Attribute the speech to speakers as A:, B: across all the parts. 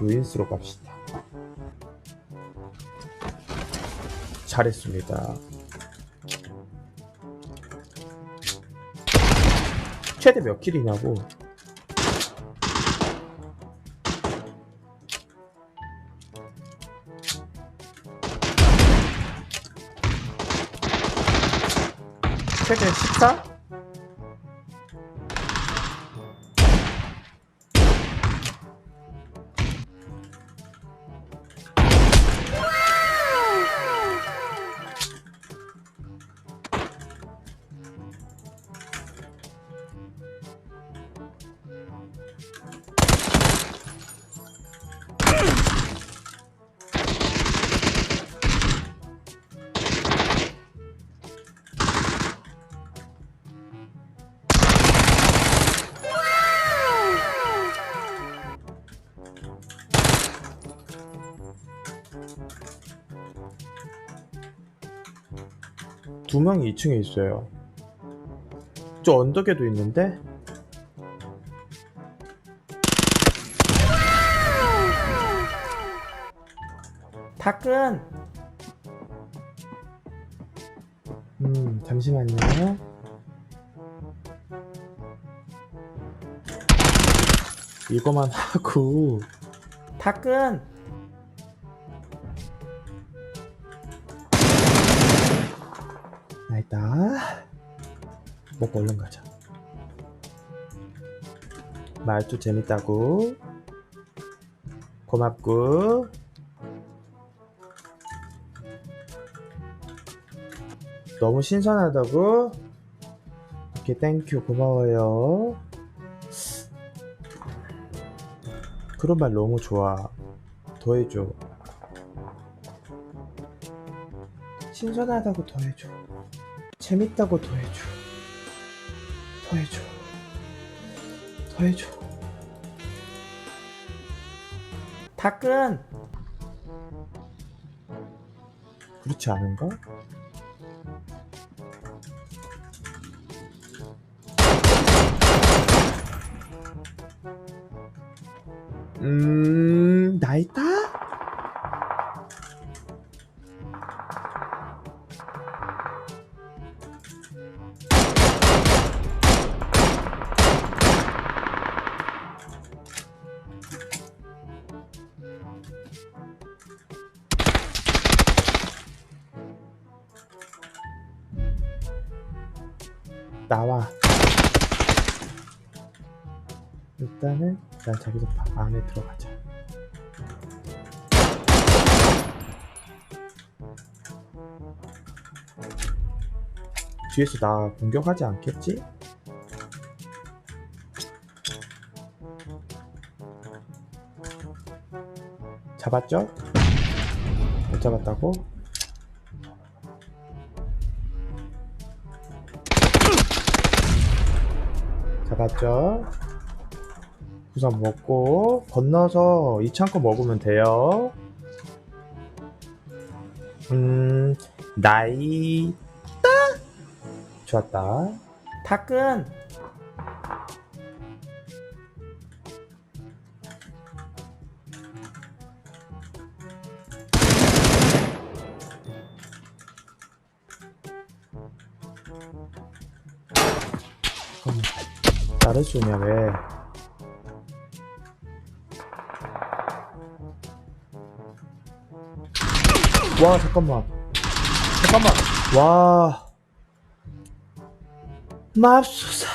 A: 루인스로 갑시다. 잘했습니다. 최대 몇 킬이냐고. 최대 14? 두 명이 2층에 있어요. 저 언덕에도 있는데?
B: 타끈
A: 음, 잠시만요. 이거만 하고
B: 타끈
A: 있다. 먹고 얼른 가자. 말투 재밌다고. 고맙고. 너무 신선하다고. 오케이, 땡큐, 고마워요. 그런 말 너무 좋아. 더 해줘. 신선하다고 더 해줘. 재밌다고 더 해줘. 더 해줘. 더 해줘.
B: 타끈
A: 그렇지 않은가? 음, 나와. 일단은 난 저기서 방 안에 들어가자. 뒤에서 나 공격하지 않겠지? 잡았죠? 못 잡았다고? 잡았죠? 우선 먹고 건너서 이 창고 먹으면 돼요. 음, 나이 따 좋았다.
B: 타끈
A: 잠깐만. 쏘냐 왜? 와 잠깐만. 잠깐만. 와. 맙소사.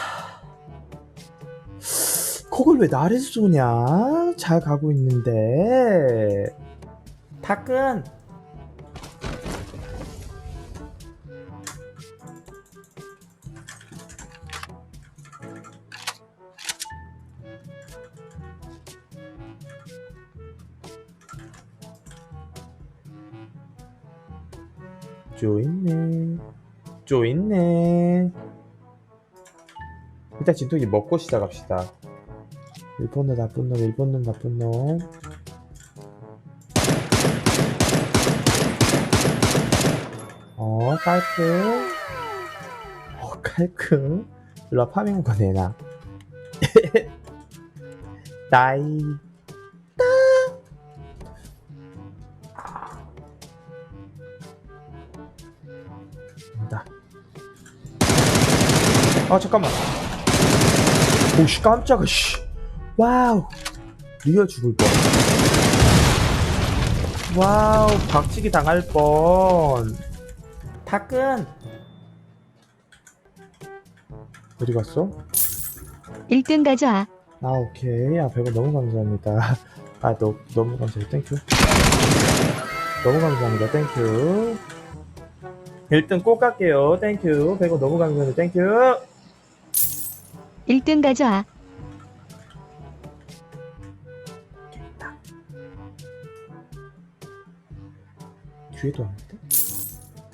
A: 그걸 왜 나를 쏘냐? 잘 가고 있는데.
B: 타끈
A: 쪼 있네. 쪼 있네. 일단 진통이 먹고 시작합시다. 일본 놈 나쁜 놈, 일본 놈 나쁜 놈. 어, 깔끔. 어, 깔끔. 일로 와, 파밍 거 내놔. 나이 다. 아 잠깐만. 오씨 깜짝아 씨. 와우. 리얼 죽을 뻔. 와우 박치기 당할 뻔.
B: 다끈
A: 어디 갔어?
C: 1등 가져와.
A: 아 오케이. 아 100원 너무 감사합니다. 아 너, 너무 감사해요. 땡큐 너무 감사합니다. 땡큐 1등 꼭 갈게요 땡큐 100원 너무 감사합니다 땡큐
C: 1등 가져와.
A: 뒤에도 왔는데?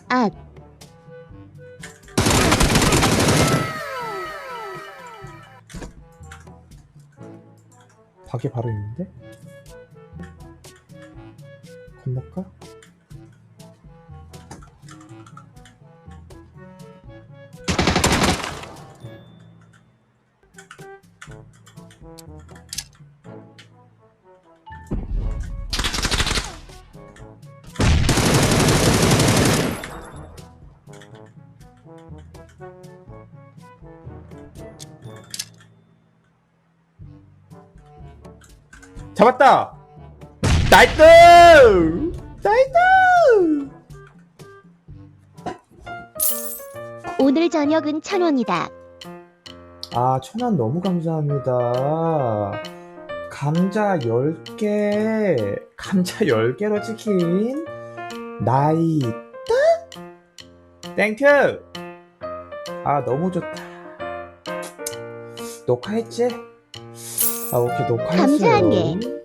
C: 아,
A: 밖에 바로 있는데? 건널까? 잡았다! 나이스! 나이스!
C: 오늘 저녁은 천 원이다.
A: 아, 천원 너무 감사합니다. 감자 10개, 감자 10개로 치킨, 나이스! 땡큐! 아, 너무 좋다. 녹화했지? 아, 오케이, 녹화했어요.
C: 감사한 게.